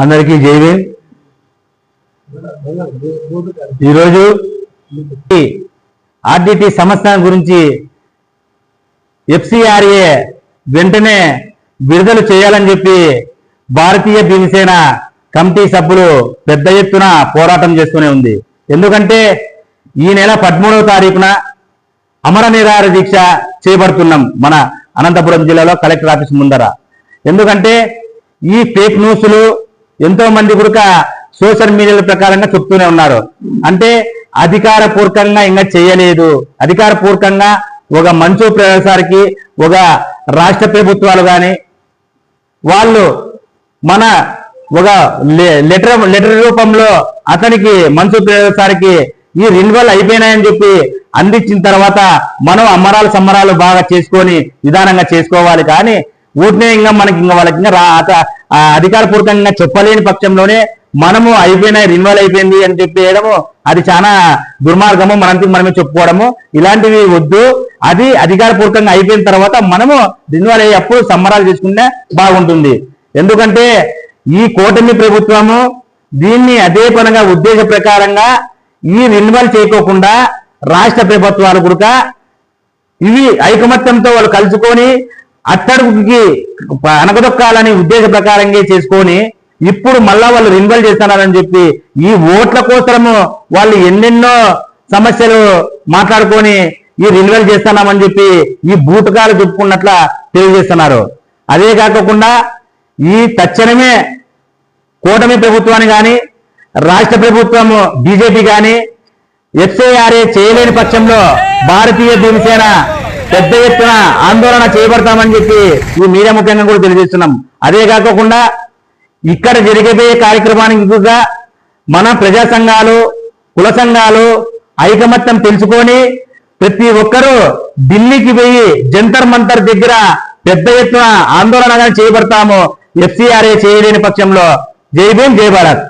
అందరికీ జైవే ఈరోజు ఆర్డిటి సంస్థ గురించి ఎఫ్సిఆర్ఏ వెంటనే విడుదల చేయాలని చెప్పి భారతీయ భీమసేన కమిటీ సభ్యులు పెద్ద ఎత్తున పోరాటం చేస్తూనే ఉంది. ఎందుకంటే ఈ నెల పదమూడవ తారీఖున అమర నిరాహార దీక్ష చేపడుతున్నాం మన అనంతపురం జిల్లాలో కలెక్టర్ ఆఫీస్ ముందర. ఎందుకంటే ఈ ఫేక్ న్యూస్లు ఎంతో మంది కూడా సోషల్ మీడియాల ప్రకారంగా చెప్తూనే ఉన్నారు. అంటే అధికార పూర్వకంగా ఇంకా చేయలేదు. అధికార పూర్వకంగా ఒక మంచు ప్రవేశానికి ఒక రాష్ట్ర ప్రభుత్వాలు కానీ వాళ్ళు మన ఒక లె- లెటర్ లెటర్ రూపంలో అతనికి మంచు ప్రవేశానికి ఈ రెన్యువల్ అయిపోయినాయని చెప్పి అందించిన తర్వాత మనం అమ్మరాలు సమ్మరాలు బాగా చేసుకొని విధానంగా చేసుకోవాలి కానీ ఊటినే ఇంకా మనకి ఇంకా వాళ్ళకి ఇంకా రా- అత- అధికారపూర్వకంగా చెప్పలేని పక్షంలోనే మనము అయిపోయినాయి రెన్యువల్ అయిపోయింది అని చెప్పేయడము అది చాలా దుర్మార్గము మనంతకు మనమే చెప్పుకోవడము ఇలాంటివి వద్దు. అది అధికారపూర్వకంగా అయిపోయిన తర్వాత మనము రిన్వాల్ అయ్యేప్పుడు సంబరాలు చేసుకుంటే బాగుంటుంది. ఎందుకంటే ఈ కూటమి ప్రభుత్వము దీన్ని అదే పనిగా ఉద్దేశ ప్రకారంగా ఈ రెన్యువల్ చేయకోకుండా రాష్ట్ర ప్రభుత్వాలు కూడా ఇవి ఐకమత్యంతో వాళ్ళు కలుసుకొని అట్టడుగుకి అనగదొక్కాలని ఉద్దేశ ప్రకారంగా చేసుకొని ఇప్పుడు మళ్ళా వాళ్ళు రెన్యువల్ చేస్తున్నారని చెప్పి ఈ ఓట్ల కోసము వాళ్ళు ఎన్నెన్నో సమస్యలు మాట్లాడుకొని ఈ రెన్యువల్ చేస్తున్నామని చెప్పి ఈ బూటకాలు చెప్పుకున్నట్ల తెలియజేస్తున్నారు. అదే కాకుండా ఈ తక్షణమే కూటమి ప్రభుత్వాన్ని కానీ రాష్ట్ర ప్రభుత్వము బీజేపీ కానీ ఎఫ్ఐఆర్ఏ చేయలేని పక్షంలో భారతీయ భీమసేన పెద్ద ఎత్తున ఆందోళన చేపడతామని చెప్పి ఈ మీడియా ముఖ్యంగా కూడా తెలియజేస్తున్నాం. అదే కాకుండా ఇక్కడ జరిగిపోయే కార్యక్రమానికి కూడా మన ప్రజా సంఘాలు కుల సంఘాలు ఐకమత్యం తెలుసుకొని ప్రతి ఒక్కరూ ఢిల్లీకి పోయి జంతర్ మంతర్ దగ్గర పెద్ద ఎత్తున ఆందోళనగా చేయబడతాము ఎఫ్సీఆర్ఏ చేయలేని పక్షంలో. జై భీం జై భారత్.